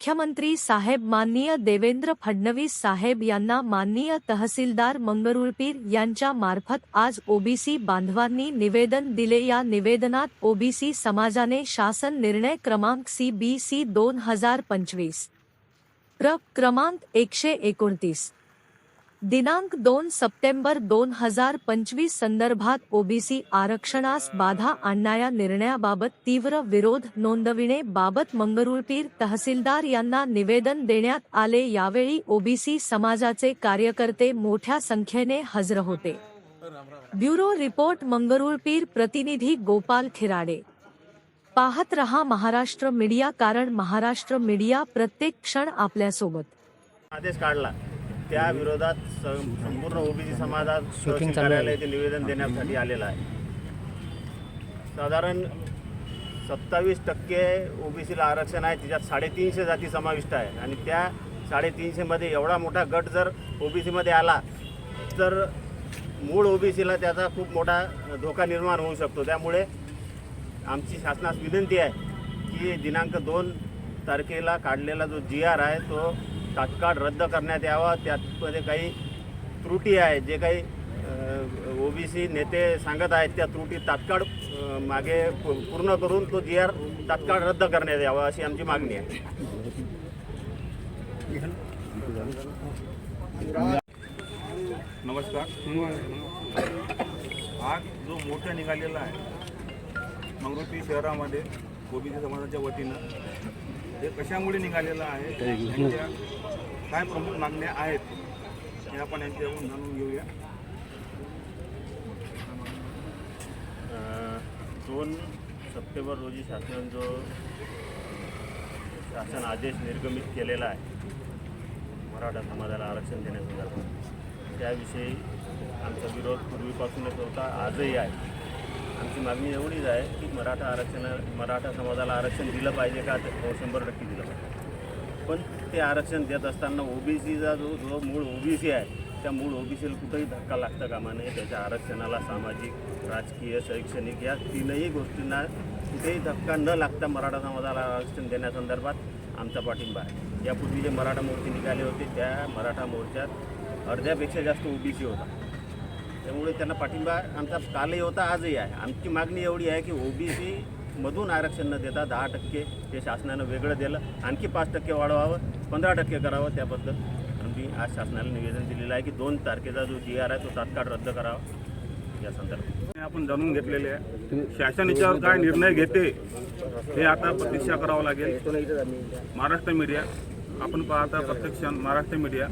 मुख्यमंत्री साहेब माननीय देवेंद्र फडणवीस साहेब यांना माननीय तहसीलदार मंगरुळपीर यांच्या मार्फत आज ओबीसी बांधवांनी निवेदन दिले. या निवेदनात ओबीसी समाजाने शासन निर्णय क्रमांक सी बी सी दोन हजार पंचवीस. प्र क्रमांक एकशे एकोणतीस. दिनांक दोन सप्टेंबर दोन हजार पंचवीस संदर्भात ओबीसी आरक्षणास बाधा आणणाऱ्या निर्णयाबाबत तीव्र विरोध नोंदविणे बाबत मंगरुळपीर तहसीलदार यांना निवेदन देण्यात आले. यावेळी ओबीसी समाजाचे कार्यकर्ते मोठ्या संख्येने हजर होते. ब्युरो रिपोर्ट मंगरुळपीर प्रतिनिधी गोपाल खिराडे. पाहत रहा महाराष्ट्र मीडिया कारण महाराष्ट्र मीडिया प्रत्येक क्षण आपल्यासोबत. आदेश काढला. त्या विरोधात स- संपूर्ण ओबीसी समाजात तहसील कार्यालय ते निवेदन देण्यासाठी आलेलं आहे. साधारण सत्तावीस टक्के ओबीसीला आरक्षण आहे. त्याच्यात साडेतीनशे जाती समाविष्ट आहे. आणि त्या साडेतीनशेमध्ये एवढा मोठा गट जर ओबीसीमध्ये आला तर मूळ ओबीसीला त्याचा खूप मोठा धोका निर्माण होऊ शकतो. त्यामुळे आमची शासनास विनंती आहे की दिनांक दोन तारखेला काढलेला जो जी आर आहे तो तात्काळ रद्द करण्यात यावा त्यामध्ये काही त्रुटी आहे जे काही ओबीसी नेते सांगत आहेत त्या त्रुटी तात्काळ मागे पूर्ण करून तो जी आर तात्काळ रद्द करण्यात यावा अशी आमची मागणी आहे. नमस्कार. आज जो मोर्चा निघालेला आहे मंगरुती शहरामध्ये ओबीसी समाजाच्या वतीनं हे कशामुळे निघालेलं आहे? त्यांच्या काय प्रमुख मागण्या आहेत? हे आपण यांच्याकडून जाणून घेऊया. दोन सप्टेंबर रोजी शासनानं जो शासन आदेश निर्गमित केलेला आहे मराठा समाजाला आरक्षण देण्यासंदर्भात त्याविषयी आमचा विरोध पूर्वीपासूनच होता आजही आहे. आमची मागणी एवढीच आहे की मराठा आरक्षण मराठा समाजाला आरक्षण दिलं पाहिजे का? ते शंभर टक्के दिलं पाहिजे. पण ते आरक्षण देत असताना ओबीसीचा जो जो मूळ ओबीसी आहे त्या मूळ ओबीसीला कुठंही धक्का लागता कामा नये. त्याच्या आरक्षणाला सामाजिक राजकीय शैक्षणिक या तीनही गोष्टींना कुठेही धक्का न लागता मराठा समाजाला आरक्षण देण्यासंदर्भात आमचा पाठिंबा आहे. यापूर्वी जे मराठा मोर्चे निघाले होते त्या मराठा मोर्चात अर्ध्यापेक्षा जास्त ओबीसी होता. त्यामुळे त्यांना पाठिंबा आमचा कालही होता आजही आहे. आमची मागणी एवढी आहे की ओबीसी मधून आरक्षण न देता दहा टक्के ते शासनानं वेगळं दिलं. आणखी पाच टक्के वाढवावं पंधरा टक्के करावं त्याबद्दल आम्ही आज शासनाला निवेदन दिलेलं आहे की दोन तारखेचा जो जी आर आहे तो तात्काळ रद्द करावा. या संदर्भात. हे आपण जाणून घेतलेले आहे. शासन याच्यावर काय निर्णय घेते हे आता प्रतीक्षा करावं लागेल. महाराष्ट्र मीडिया आपण पाहता प्रत्यक्ष महाराष्ट्र मीडिया.